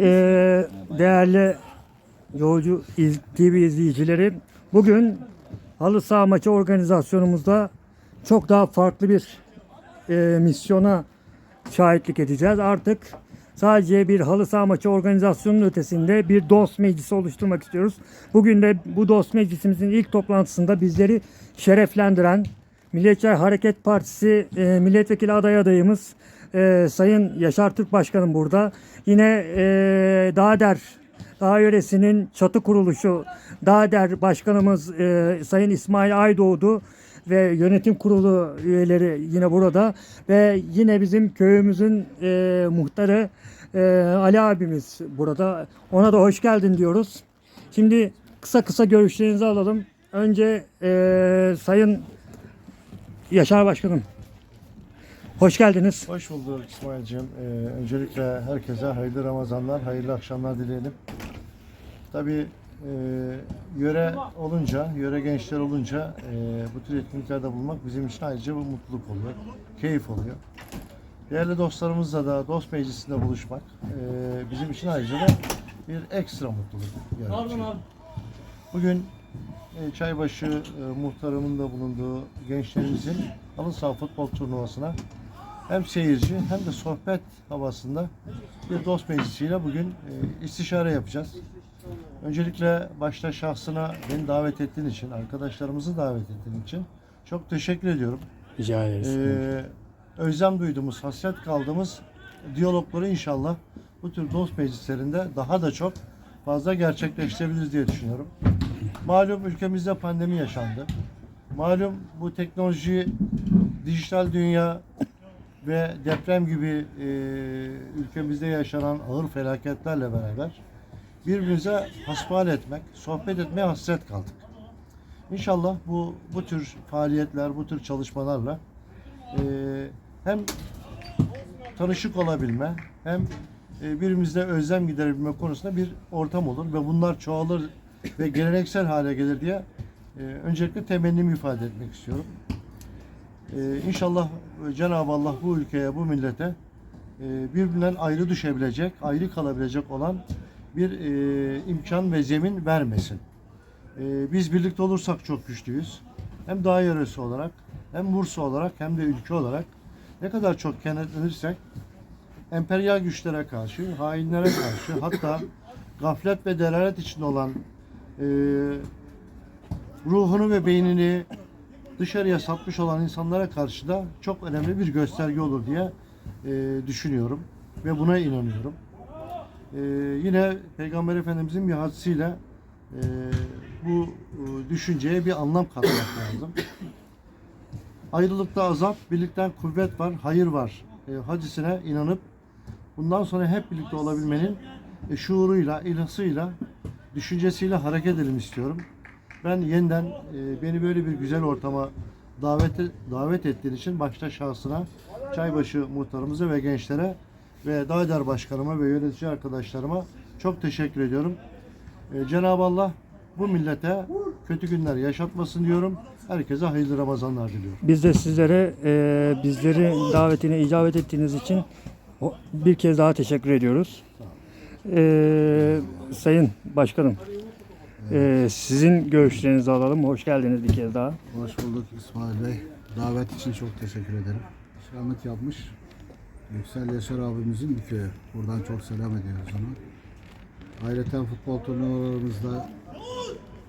e, değerli yolcu iz- TV izleyicileri. Bugün halı saha maçı organizasyonumuzda çok daha farklı bir e, misyona şahitlik edeceğiz. Artık sadece bir halı saha maçı organizasyonunun ötesinde bir dost meclisi oluşturmak istiyoruz. Bugün de bu dost meclisimizin ilk toplantısında bizleri şereflendiren Milliyetçi Hareket Partisi e, milletvekili aday adayımız e, Sayın Yaşar Türk Başkanım burada. Yine e, Dağder Dağ yöresinin çatı kuruluşu Dağder Başkanımız e, Sayın İsmail Aydoğdu ve yönetim kurulu üyeleri yine burada ve yine bizim köyümüzün e, muhtarı e, Ali abimiz burada. Ona da hoş geldin diyoruz. Şimdi kısa kısa görüşlerinizi alalım. Önce e, Sayın Yaşar Başkanım. Hoş geldiniz. Hoş bulduk İsmail'cim. Ee, öncelikle herkese hayırlı Ramazanlar, hayırlı akşamlar dileyelim. Tabii e, yöre olunca, yöre gençler olunca e, bu tür etkinliklerde bulunmak bizim için ayrıca bir mutluluk oluyor, keyif oluyor. Değerli dostlarımızla da dost meclisinde buluşmak e, bizim için ayrıca da bir ekstra mutluluk yaratıyor. Bugün e, Çaybaşı e, muhtarımın da bulunduğu gençlerimizin halı saha futbol turnuvasına hem seyirci hem de sohbet havasında bir dost meclisiyle bugün e, istişare yapacağız. Öncelikle başta şahsına beni davet ettiğin için, arkadaşlarımızı davet ettiğin için çok teşekkür ediyorum. Rica ederiz. Ee, özlem duyduğumuz, hasret kaldığımız diyalogları inşallah bu tür dost meclislerinde daha da çok fazla gerçekleştirebiliriz diye düşünüyorum. Malum ülkemizde pandemi yaşandı. Malum bu teknoloji, dijital dünya ve deprem gibi e, ülkemizde yaşanan ağır felaketlerle beraber birbirimize hasbihal etmek, sohbet etmeye hasret kaldık. İnşallah bu bu tür faaliyetler, bu tür çalışmalarla e, hem tanışık olabilme hem e, birbirimizle özlem giderebilme konusunda bir ortam olur ve bunlar çoğalır ve geleneksel hale gelir diye e, öncelikle temennimi ifade etmek istiyorum. E, inşallah Cenab-ı Allah bu ülkeye, bu millete e, birbirinden ayrı düşebilecek, ayrı kalabilecek olan bir e, imkan ve zemin vermesin. E, biz birlikte olursak çok güçlüyüz. Hem dağ yöresi olarak, hem Bursa olarak, hem de ülke olarak ne kadar çok kenetlenirsek emperyal güçlere karşı, hainlere karşı, hatta gaflet ve delalet içinde olan e, ruhunu ve beynini dışarıya satmış olan insanlara karşı da çok önemli bir gösterge olur diye e, düşünüyorum ve buna inanıyorum. E, yine Peygamber Efendimizin bir hadisiyle e, bu e, düşünceye bir anlam katmak lazım. Ayrılıkta azap, birlikten kuvvet var, hayır var e, hadisine inanıp bundan sonra hep birlikte olabilmenin e, şuuruyla, ilhasıyla, düşüncesiyle hareket edelim istiyorum. Ben yeniden e, beni böyle bir güzel ortama davet davet ettiğin için başta şahsına, Çaybaşı muhtarımıza ve gençlere ve Dağder Başkanıma ve yönetici arkadaşlarıma çok teşekkür ediyorum. E, Cenab-ı Allah bu millete kötü günler yaşatmasın diyorum. Herkese hayırlı Ramazanlar diliyorum. Biz de sizlere e, bizleri davetine icabet ettiğiniz için bir kez daha teşekkür ediyoruz. E, Sayın Başkanım, e, sizin görüşlerinizi alalım. Hoş geldiniz bir kez daha. Hoş bulduk İsmail Bey. Davet için çok teşekkür ederim. Şanlık yapmış. Yüksel Yaşar abimizin bir köyü. Buradan çok selam ediyoruz ona. Ayrıca futbol turnuvalarımızda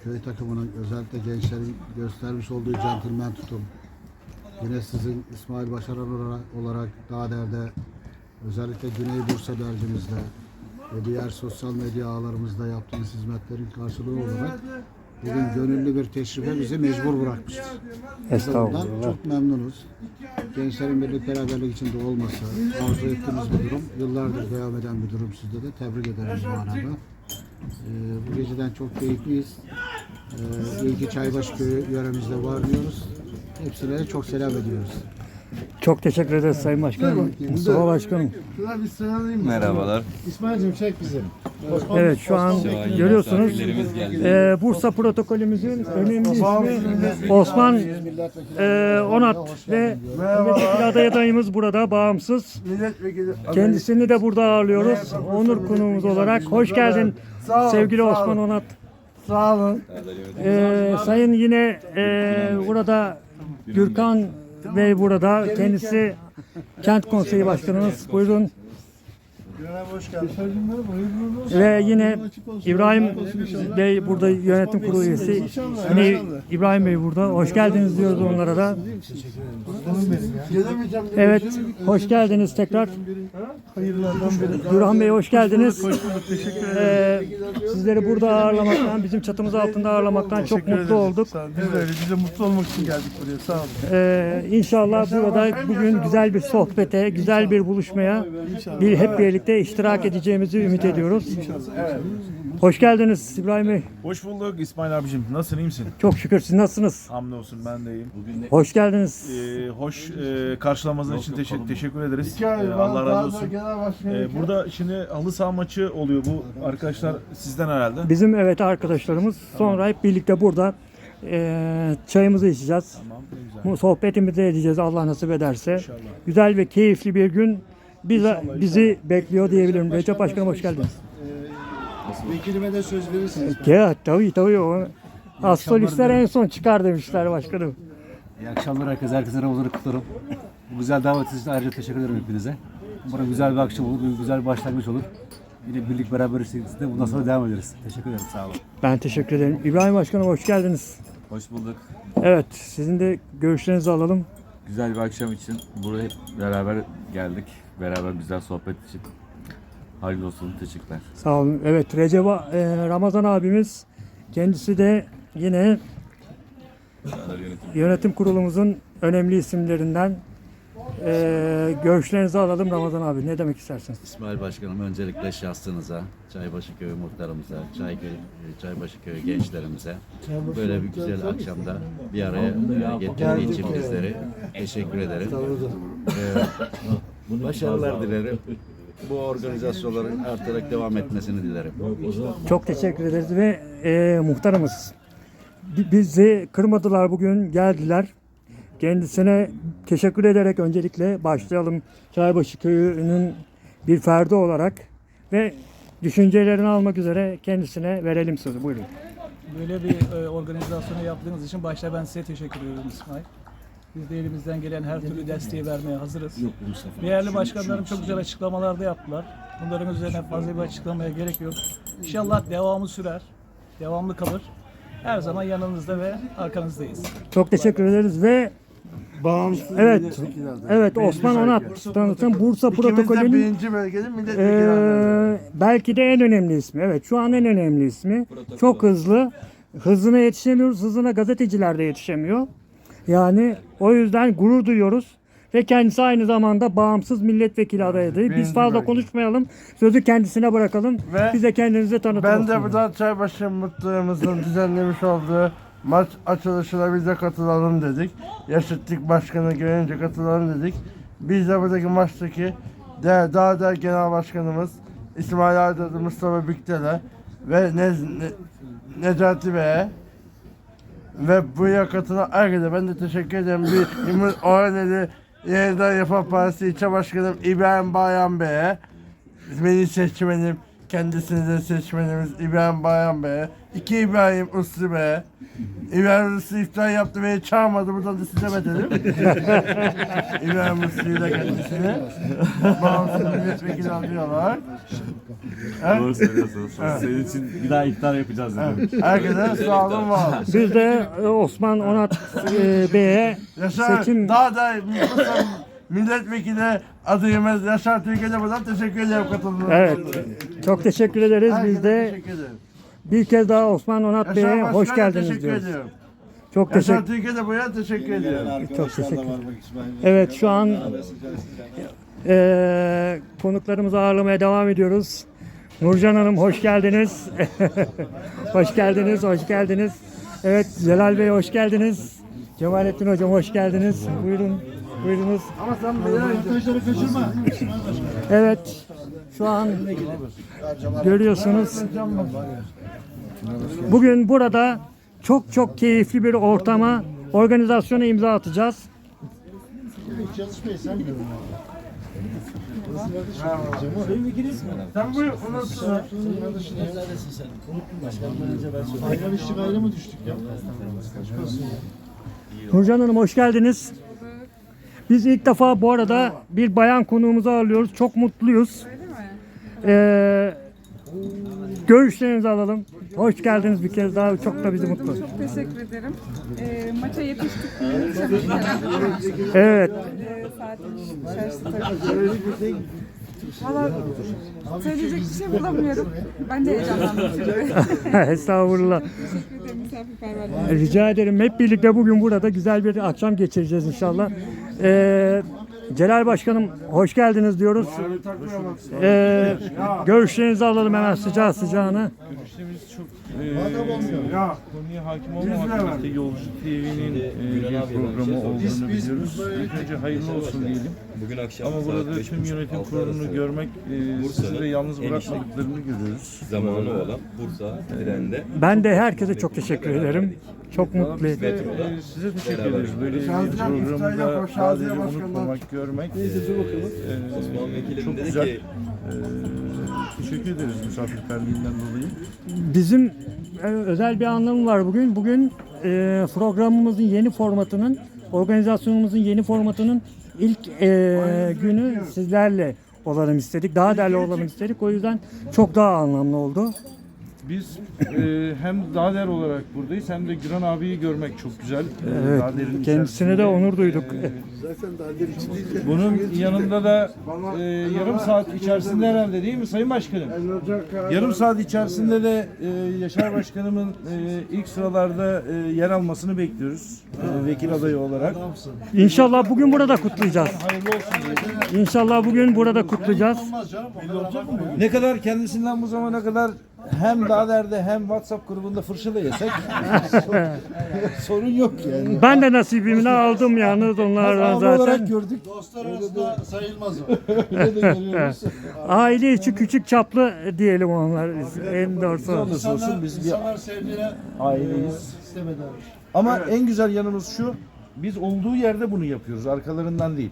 köy takımının özellikle gençlerin göstermiş olduğu centilmen tutum. Yine sizin İsmail Başaran olarak, olarak Dağder'de özellikle Güney Bursa dergimizde ve diğer sosyal medya ağlarımızda yaptığınız hizmetlerin karşılığı olarak bugün gönüllü bir teşrife bizi mecbur bırakmıştır. Biz de Estağfurullah. çok memnunuz. Gençlerin birlik beraberlik içinde olması, arzu ettiğimiz bir durum, yıllardır devam eden bir durum sizde de tebrik ederim bu manada. Ee, bu geceden çok keyifliyiz. Ee, iyi ki Çaybaşı Köyü yöremizde var diyoruz. Hepsine çok selam ediyoruz. Çok teşekkür ederiz Sayın Başkanım. Mustafa Başkanım. Bir? Merhabalar. İsmail'cim çek bizi. Evet şu an görüyorsunuz misafirlerimiz geldi. e, Bursa protokolümüzün önemli ismi Osman e, Onat ve milletvekili aday adayımız burada bağımsız. Milletvekili Kendisini de burada ağırlıyoruz. Onur konuğumuz olarak. Hoş geldin Sağ olun, sevgili sağ Osman olun. Onat. Sağ olun. Ee, sayın yine e, burada Gürkan Bey burada. Kendisi Kent Konseyi Başkanımız. Buyurun. Hoş geldin. Ve yine İbrahim Bey burada yönetim kurulu üyesi. Yine İbrahim Bey burada. Hoş geldiniz diyoruz onlara da. Gelemeyeceğim. Evet, hoş geldiniz tekrar. Gürhan Bey hoş geldiniz. Ee, sizleri burada ağırlamaktan, bizim çatımız altında ağırlamaktan çok mutlu olduk. Biz de öyle. Biz de mutlu olmak için geldik buraya. Sağ olun. Ee, inşallah burada bugün güzel bir sohbete, güzel bir buluşmaya bir hep birlikte iştirak edeceğimizi ümit ediyoruz. Hoş geldiniz İbrahim Bey. Hoş bulduk İsmail abicim. Nasılsın iyi misin? Çok şükür siz nasılsınız? Hamdolsun ben de iyiyim. Hoş geldiniz. Ee, hoş e, karşılamanız için teşekkür, teşekkür ederiz. Ee, var. Allah razı olsun. Ee, burada şimdi halı saha maçı oluyor bu arkadaşlar sizden herhalde. Bizim evet arkadaşlarımız sonra hep birlikte burada eee, çayımızı içeceğiz. Tamam ne güzel. Bu sohbetimizi edeceğiz Allah nasip ederse. İnşallah. Güzel ve keyifli bir gün bize, bizi bekliyor diyebilirim. Recep Başkanım hoş geldiniz. Vekilime de söz verirsiniz. Ya tabii tabii o. Astrolistler en son çıkar demişler başkanım. İyi akşamlar herkese. Herkese Ramazan'ı kutlarım. Bu güzel davet için ayrıca teşekkür ederim hepinize. Umarım güzel bir akşam olur, bir güzel bir başlangıç olur. Yine birlik beraber içerisinde bundan sonra devam ederiz. Teşekkür ederim. Sağ olun. Ben teşekkür ederim. İbrahim Başkanım hoş geldiniz. Hoş bulduk. Evet sizin de görüşlerinizi alalım. Güzel bir akşam için buraya hep beraber geldik. Beraber güzel sohbet için. Hayırlı olsun. Teşekkürler. Sağ olun. Evet Recep e, Ramazan abimiz kendisi de yine yönetim kurulumuzun önemli isimlerinden. E, görüşlerinizi alalım Ramazan abi. Ne demek istersiniz? İsmail Başkanım öncelikle şahsınıza, Çaybaşı Köyü muhtarımıza, Çayköy, Çaybaşı Köyü gençlerimize böyle bir güzel akşamda bir araya getirdiği için bizleri teşekkür ederim. Ee, başarılar dilerim. Bu organizasyonların artarak devam etmesini dilerim. Çok teşekkür ederiz ve e, muhtarımız bi- bizi kırmadılar bugün geldiler. Kendisine teşekkür ederek öncelikle başlayalım Çaybaşı Köyü'nün bir ferdi olarak ve düşüncelerini almak üzere kendisine verelim sözü. Buyurun. Böyle bir e, organizasyonu yaptığınız için başta ben size teşekkür ediyorum İsmail. Biz de elimizden gelen her türlü desteği vermeye hazırız. Değerli başkanlarım çok güzel açıklamalarda yaptılar. Bunların üzerine fazla bir açıklamaya gerek yok. İnşallah devamı sürer, devamlı kalır. Her zaman yanınızda ve arkanızdayız. Çok teşekkür ederiz ve Bağımsız evet evet Birinci Osman. Onat tanıtım Bursa protokolünün birinci bölgenin milletvekili adayı. Ee, belki de en önemli ismi. Evet şu an en önemli ismi. Çok hızlı. Hızına yetişemiyoruz. Hızına gazeteciler de yetişemiyor. Yani o yüzden gurur duyuyoruz. Ve kendisi aynı zamanda bağımsız milletvekili adayıydı. Biz fazla konuşmayalım. Sözü kendisine bırakalım. Ve Bize kendinizi tanıtın. Ben de Bey. burada Çaybaşı Mutluluğumuzun düzenlemiş olduğu maç açılışına biz de katılalım dedik. Yaşıtlık Başkanı görünce katılalım dedik. Biz de buradaki maçtaki de, daha da Genel Başkanımız İsmail Aydın, Mustafa Büktel'e ve ne, ne, Necati Bey'e ve buraya katılan herkese ben de teşekkür ederim. Bir İmur Oraneli Yeniden Refah Partisi İlçe Başkanım İbrahim Bayan Bey'e beni seçmenim, kendisini de seçmenimiz İbrahim Bayan Bey'e, iki İbrahim Bey'e, İbrahim Uslu iftar yaptı beni çağırmadı, buradan da size bedelim. İbrahim Uslu'yu da kendisini bağımsız milletvekili alıyorlar. Doğru söylüyorsunuz. Senin için bir daha iftar yapacağız dedim. Herkese sağ olun, var olun. Biz de e, Osman Onat e, Bey'e Yaşar, seçim daha da milletvekili adayımız Yaşar Türkiye'de buradan teşekkür ederim katıldığınız Evet. Çok teşekkür ederiz. Herkese Biz de teşekkür ederim. Bir kez daha Osman Onat Bey'e Yaşar hoş Başkan'a geldiniz teşekkür diyoruz. ediyorum. Çok Yaşar teşekkür Türkiye'de buraya teşekkür ediyorum. Çok teşekkür Evet şu an eee konuklarımızı ağırlamaya devam ediyoruz. Nurcan Hanım hoş geldiniz. hoş geldiniz, hoş geldiniz. Evet Celal Bey hoş geldiniz. Cemalettin Hocam hoş geldiniz. Buyurun, buyurunuz. Ama sen beni arkadaşları kaçırma. Evet Şu an görüyorsunuz. Bugün burada çok çok keyifli bir ortama, organizasyona imza atacağız. Sen buyur? Nurcan Hanım hoş geldiniz. Biz ilk defa bu arada bir bayan konuğumuzu ağırlıyoruz. Çok mutluyuz. Ee, görüşlerinizi alalım. Hoş geldiniz bir kez daha. Çok da bizi mutlu. Çok teşekkür ederim. Ee, maça yetiştik. Evet. Saatin içerisinde tabii ki. Valla söyleyecek bir şey bulamıyorum. Ben de heyecanlandım şimdi. Estağfurullah. teşekkür ederim misafirperverliğiniz Rica ederim. Hep birlikte bugün burada güzel bir akşam geçireceğiz inşallah. Ee, Celal Başkanım hoş geldiniz diyoruz. Ee, görüşlerinizi alalım hemen sıcağı sıcağına. Görüşlerimiz çok e, konuya hakim olmamakla Yolcu TV'nin e, bir programı olduğunu biliyoruz. İlk önce hayırlı olsun diyelim. Bugün akşam Ama burada tüm yönetim kurulunu görmek, e, sizi de yalnız bırakmadıklarını görüyoruz. zamanı olan Bursa trende Ben de herkese çok teşekkür ederim. Çok mutlu Biz ettim. e, size teşekkür ederiz. Böyle bir programda sadece unutmamak, görmek e, Osman Vekilim çok dedi güzel. ki E, teşekkür ederiz misafirperliğinden dolayı. Bizim e, özel bir anlamı var bugün. Bugün e, programımızın yeni formatının, organizasyonumuzun yeni formatının ilk e, günü sizlerle olalım istedik. Daha değerli olalım istedik. O yüzden çok daha anlamlı oldu. Biz e, hem Dader olarak buradayız hem de Güran abiyi görmek çok güzel. E, Evet, Dader'in kendisine de içerisinde. onur duyduk. Bunun yanında da e, yarım saat içerisinde herhalde değil mi Sayın Başkanım? Yarım saat içerisinde de e, Yaşar Başkanımın e, ilk sıralarda e, yer almasını bekliyoruz. E, vekil adayı olarak. İnşallah bugün burada kutlayacağız. Hayırlı olsun diyelim. İnşallah bugün burada kutlayacağız. Ne kadar kendisinden bu zamana kadar hem Dader'de hem WhatsApp grubunda fırça da yesek sorun yok yani. Ben de nasibimini aldım yalnız onlardan Abi olarak zaten. gördük. Dostlar arasında sayılmaz o. Öyle de görüyoruz. Aile içi küçük çaplı diyelim onlar. En doğrusu. olsun İnsanlar, biz bir insanlar sevdiğine aileyiz. istemeden. Ama en güzel yanımız şu. Biz olduğu yerde bunu yapıyoruz. Arkalarından değil.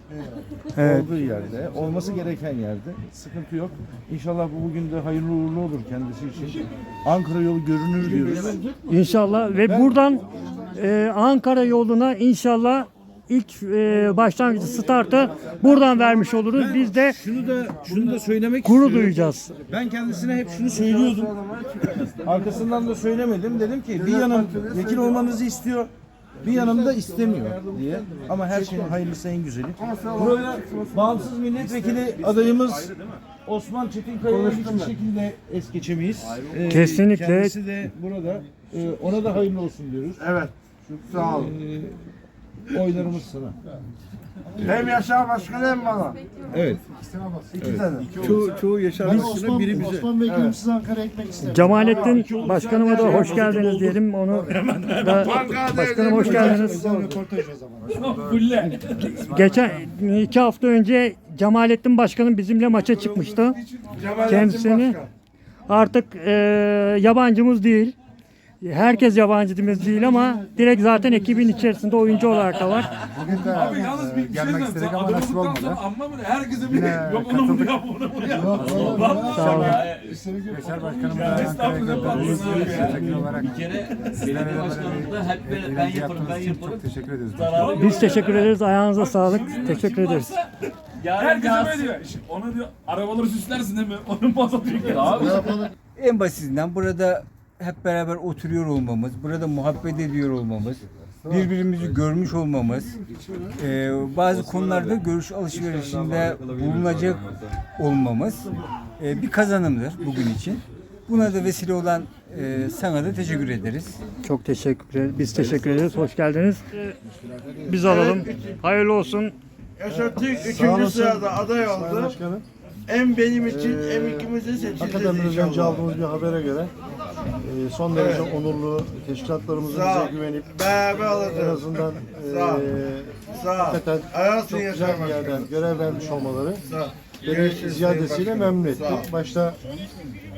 Evet. Olduğu yerde, olması gereken yerde. Sıkıntı yok. İnşallah bu bugün de hayırlı uğurlu olur kendisi için. Ankara yolu görünür diyoruz. İnşallah ve buradan e, Ankara yoluna inşallah ilk e, başlangıcı startı buradan vermiş oluruz. Biz de Şunu da şunu da söylemek gurur istiyorum. duyacağız. Ben kendisine hep şunu söylüyordum. Arkasından da söylemedim. Dedim ki bir yanım vekil olmanızı istiyor. Bir yanım da istemiyor diye. Ama her şeyin hayırlısı en güzeli. Burada bağımsız milletvekili adayımız Osman Çetinkaya'yı hiçbir şekilde es geçemeyiz. Ee, Kesinlikle. Kendisi de burada. Ee, ona da hayırlı olsun diyoruz. Evet. Sağ ol. Ee, oylarımız sana. Hem Yaşar Başkanı hem bana. Evet. İki tane. Ben Osman, Osman Bey'im size Ankara ekmek isterim. Cemalettin Başkanıma da hoş geldiniz diyelim. Onu da Başkanım hoş geldiniz. Güzel röportaj o zaman. Geçen iki hafta önce Cemalettin Başkanım bizimle maça çıkmıştı. Kendisini artık e, yabancımız değil. Herkes yabancımız değil ama direkt zaten ekibin içerisinde oyuncu olarak da var. Bugün de Abi yalnız bir şey gelmek istedik ama nasip olmadı. Amma mı? Herkese bir yok onu mu yap onu mu yap. Sağ olun. Yaşar Başkanım da Ankara'ya gönderdiğiniz vekil olarak Bir kere belediye başkanlıkta hep böyle ben yaparım ben yaparım. çok teşekkür ederiz. Biz teşekkür ederiz. Ayağınıza sağlık. Teşekkür ederiz. Herkese böyle diyor. İşte Ona diyor arabaları süslersin değil mi? Onun mazot yükleri abi. En basitinden burada hep beraber oturuyor olmamız, burada muhabbet ediyor olmamız, birbirimizi görmüş olmamız, e, bazı konularda görüş alışverişinde bulunacak olmamız e, bir kazanımdır bugün için. Buna da vesile olan e, sana da teşekkür ederiz. Çok teşekkür ederiz. Biz teşekkür ederiz. Hoş geldiniz. Biz alalım. Hayırlı olsun. Sağ üçüncü sırada aday oldu. Hem benim için hem ikimizin Hakikaten seçileceğiz biraz önce aldığımız bir habere göre e, son derece onurlu teşkilatlarımızın Sağ bize güvenip Beraber en azından Sağ e, Sağ hakikaten çok güzel bir Başkanım. yerden görev vermiş olmaları Sağ beni ziyadesiyle memnun etti. Başta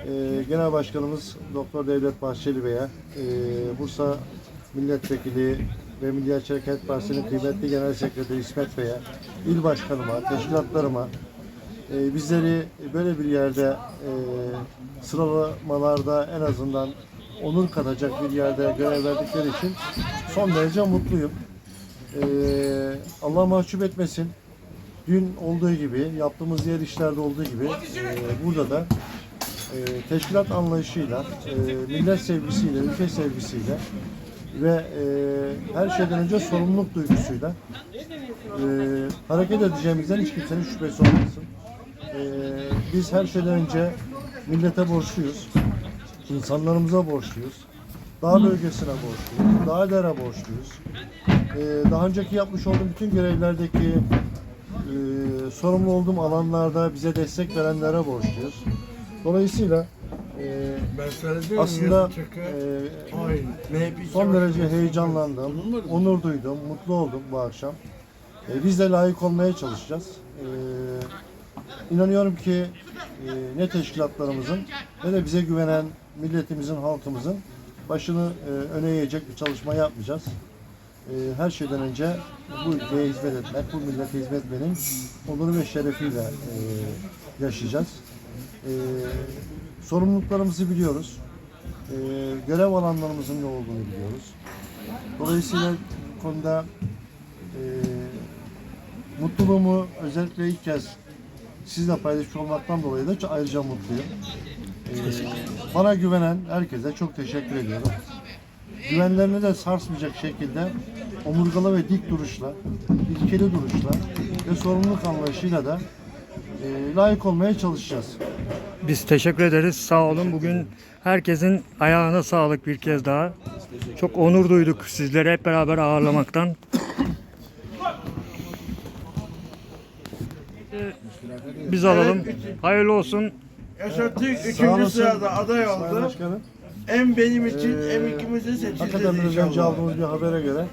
e, Genel Başkanımız Doktor Devlet Bahçeli Bey'e, e, Bursa Milletvekili ve Milliyetçi Hareket Partisi'nin kıymetli Genel Sekreteri İsmet Bey'e, il başkanıma, teşkilatlarıma, e, bizleri böyle bir yerde e, sıralamalarda en azından onur katacak bir yerde görev verdikleri için son derece mutluyum. E, Allah mahcup etmesin. Dün olduğu gibi, yaptığımız diğer işlerde olduğu gibi e, burada da e, teşkilat anlayışıyla, e, millet sevgisiyle, ülke sevgisiyle ve e, her şeyden önce sorumluluk duygusuyla e, hareket edeceğimizden hiç kimsenin şüphesi olmasın. E, biz her şeyden önce millete borçluyuz, insanlarımıza borçluyuz, dağ bölgesine borçluyuz, dağ dere borçluyuz. E, daha önceki yapmış olduğum bütün görevlerdeki e, sorumlu olduğum alanlarda bize destek verenlere borçluyuz. Dolayısıyla e, aslında e, son derece heyecanlandım, onur duydum, mutlu oldum bu akşam. E, biz de layık olmaya çalışacağız. E, inanıyorum ki e, ne teşkilatlarımızın ne de bize güvenen milletimizin, halkımızın başını e, öne eğecek bir çalışma yapmayacağız. E, her şeyden önce bu ülkeye hizmet etmek, bu millete hizmet etmenin onuru ve şerefiyle e, yaşayacağız. E, sorumluluklarımızı biliyoruz. E, görev alanlarımızın ne olduğunu biliyoruz. Dolayısıyla konuda e, mutluluğumu özellikle ilk kez sizle paylaşmış olmaktan dolayı da ayrıca mutluyum. E, bana güvenen herkese çok teşekkür ediyorum. Güvenlerini de sarsmayacak şekilde omurgalı ve dik duruşla, ilkeli duruşla ve sorumluluk anlayışıyla da e, layık olmaya çalışacağız. Biz teşekkür ederiz. Sağ olun. Bugün herkesin ayağına sağlık bir kez daha. Çok onur duyduk sizleri hep beraber ağırlamaktan. Biz alalım. Hayırlı olsun. Yaşar Türk Sağ üçüncü olasın sırada aday İsmail oldu. Başkanım. Hem benim için Ee, hem ikimizin seçildi Hakikaten biraz önce inşallah. aldığımız bir habere göre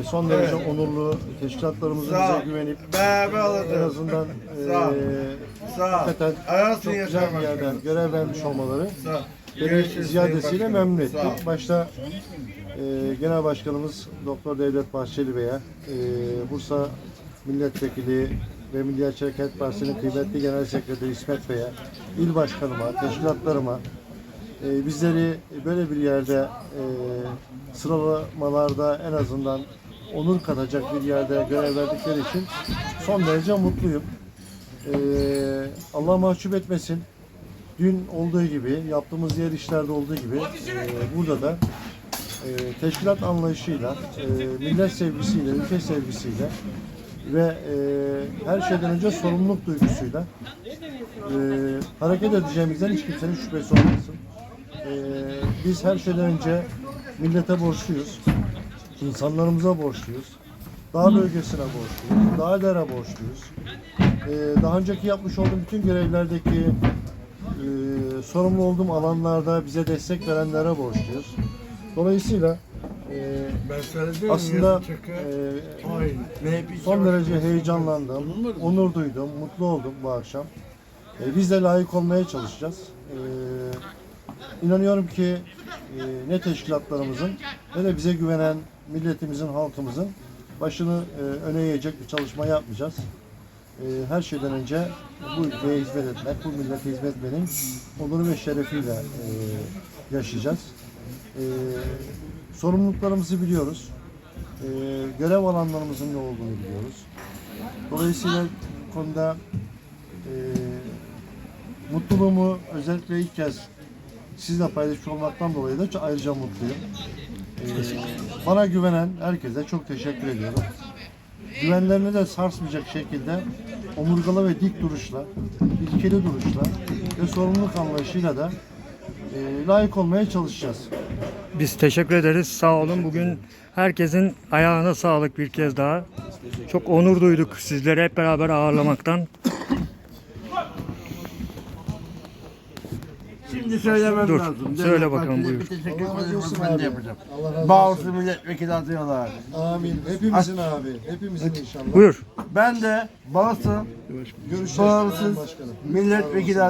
e, son derece onurlu teşkilatlarımızın Sağ ol. bize güvenip Beraber en alacağız. azından Sağ ol. e, Sağ ol. hakikaten çok Yaşar güzel bir Başkanım. yerden görev vermiş olmaları Sağ ol. beni Görüşürüz ziyadesiyle Sayın memnun Başkanım. etti. Sağ ol. Başta e, Genel Başkanımız Doktor Devlet Bahçeli Bey'e, e, Bursa Milletvekili ve Milliyetçi Hareket Partisi'nin kıymetli Genel Sekreteri İsmet Bey'e, il başkanıma, teşkilatlarıma, e, bizleri böyle bir yerde e, sıralamalarda en azından onur katacak bir yerde görev verdikleri için son derece mutluyum. E, Allah mahcup etmesin. Dün olduğu gibi, yaptığımız diğer işlerde olduğu gibi e, burada da e, teşkilat anlayışıyla, e, millet sevgisiyle, ülke sevgisiyle ve e, her şeyden önce sorumluluk duygusuyla e, hareket edeceğimizden hiç kimsenin şüphesi olmasın. E, biz her şeyden önce millete borçluyuz, insanlarımıza borçluyuz, dağ bölgesine borçluyuz, dağ dere borçluyuz. E, daha önceki yapmış olduğum bütün görevlerdeki e, sorumlu olduğum alanlarda bize destek verenlere borçluyuz. Dolayısıyla Ben söyledim aslında e, son derece heyecanlandım, onur duydum, mutlu oldum bu akşam. E, biz de layık olmaya çalışacağız. E, inanıyorum ki e, ne teşkilatlarımızın ne de bize güvenen milletimizin, halkımızın başını e, öne eğecek bir çalışma yapmayacağız. E, her şeyden önce bu ülkeye hizmet etmek, bu millete hizmet etmenin onuru ve şerefiyle e, yaşayacağız. E, sorumluluklarımızı biliyoruz. E, görev alanlarımızın ne olduğunu biliyoruz. Dolayısıyla konuda e, mutluluğumu özellikle ilk kez sizle paylaşmış olmaktan dolayı da çok ayrıca mutluyum. E, bana güvenen herkese çok teşekkür ediyorum. Güvenlerini de sarsmayacak şekilde omurgalı ve dik duruşla, ilkeli duruşla ve sorumluluk anlayışıyla da e, layık olmaya çalışacağız. Biz teşekkür ederiz. Sağ olun. Bugün herkesin ayağına sağlık bir kez daha. Çok onur duyduk sizleri hep beraber ağırlamaktan. Şimdi söylemem Dur, lazım. söyle Devlet bakalım, Bahçeli'ye buyur. Bir teşekkür Allah razı ederim. olsun Ben abi. de yapacağım. Allah razı olsun. Bağımsız milletvekili adıyorlar. Amin. Hepimizin abi. Hepimizin inşallah. Buyur. Ben de Bağımsız Görüşeceğiz. bağımsız Başkanım. milletvekili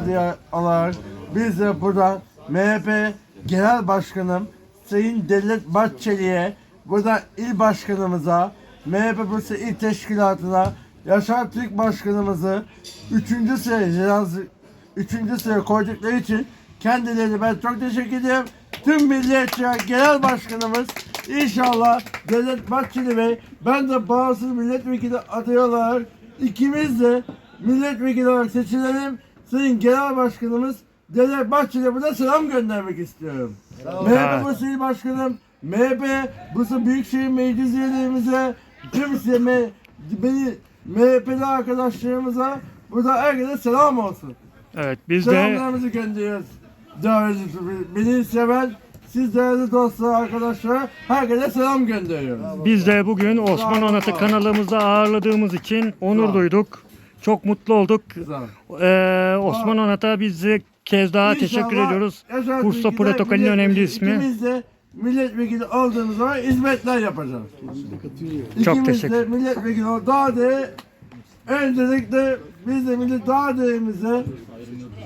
biz de buradan MHP Genel Başkanım Sayın Devlet Bahçeli'ye, burada il başkanımıza, MHP Bursa İl Teşkilatı'na, Yaşar Türk Başkanımızı 3. sıraya, 3. sıraya koydukları için kendilerine ben çok teşekkür ediyorum. Tüm Milliyetçi Genel Başkanımız inşallah Devlet Bahçeli Bey, ben de bağımsız milletvekili adayı olarak ikimiz de milletvekili olarak seçilelim. Sayın Genel Başkanımız Devlet Bahçeli'ye burada selam göndermek istiyorum. MHP İl Başkanım, MHP Bursa Büyükşehir Meclis üyelerimize, tüm size me- beni MHP'li arkadaşlarımıza burada herkese selam olsun. Evet biz de Selamlarımızı gönderiyoruz. Davet Beni seven siz değerli dostlar, arkadaşlar herkese selam gönderiyoruz. biz de bugün Osman Onat'ı kanalımızda ağırladığımız için onur Sağ duyduk. Çok mutlu olduk. Güzel. Ee, Osman Onat'a biz de kez daha teşekkür İnşallah ediyoruz. Yaşar Bursa protokolünün önemli milletvekili- ismi. İkimiz de milletvekili olduğumuz zaman hizmetler yapacağız. Çok İkimiz teşekkür- de milletvekili ol- daha da öncelikle biz de millet daha değerimize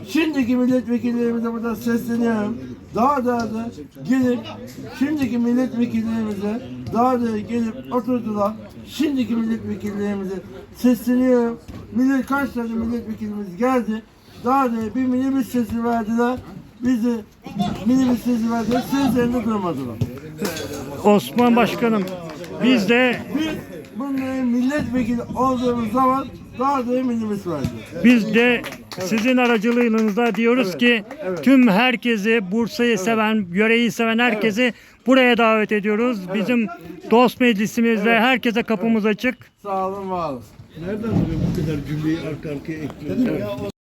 şimdiki milletvekillerimize burada sesleniyorum. Daha da da gelip şimdiki milletvekillerimize daha da gelip oturdular. Şimdiki milletvekillerimize sesleniyorum. Millet kaç tane milletvekilimiz geldi. Daha da bir minibüs sesi verdiler. Biz de minibüs sesi verdiler. Sözlerinde durmadılar. Osman Başkanım biz de Biz bunların milletvekili olduğumuz zaman daha da minibüs verdi. biz de sizin aracılığınızda diyoruz ki tüm herkesi Bursa'yı seven, yöreyi seven herkesi buraya davet ediyoruz. Bizim dost meclisimizde herkese kapımız açık. Sağ olun, var olun. Nereden bu kadar cümleyi arka arkaya ekliyorsun?